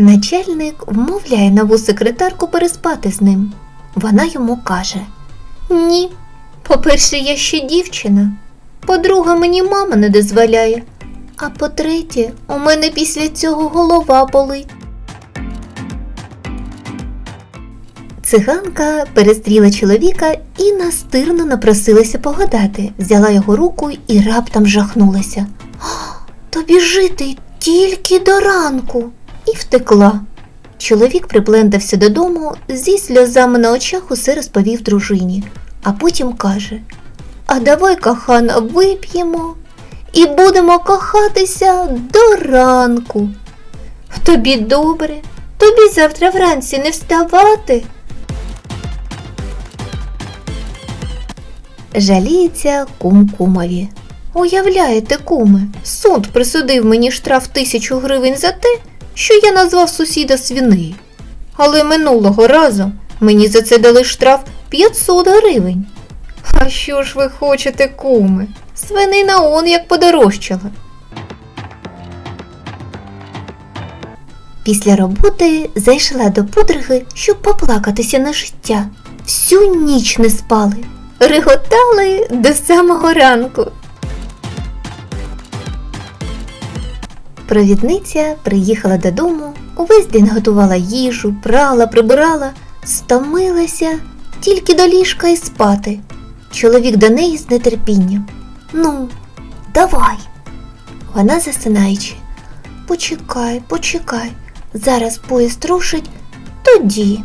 Начальник вмовляє нову секретарку переспати з ним. Вона йому каже: Ні, по-перше, я ще дівчина. По-друге, мені мама не дозволяє. А по-третє, у мене після цього голова болить. Циганка перестріла чоловіка і настирно напросилася погадати, взяла його руку і раптом жахнулася. Тобі жити тільки до ранку. І втекла. Чоловік приплентався додому, зі сльозами на очах усе розповів дружині, а потім каже: А давай, кохана, вип'ємо і будемо кохатися до ранку. Тобі добре, тобі завтра вранці не вставати. Жаліється кум кумові. Уявляєте, куме, суд присудив мені штраф тисячу гривень за те, що я назвав сусіда свинею. Але минулого разу мені за це дали штраф 500 гривень. А що ж ви хочете, куме? Свинина он як подорожчала. Після роботи зайшла до подруги, щоб поплакатися на життя. Всю ніч не спали, реготали до самого ранку. Провідниця приїхала додому, увесь день готувала їжу, прала, прибирала, стомилася тільки до ліжка і спати. Чоловік до неї з нетерпінням. Ну, давай. Вона засинаючи. Почекай, почекай. Зараз поїзд рушить, тоді.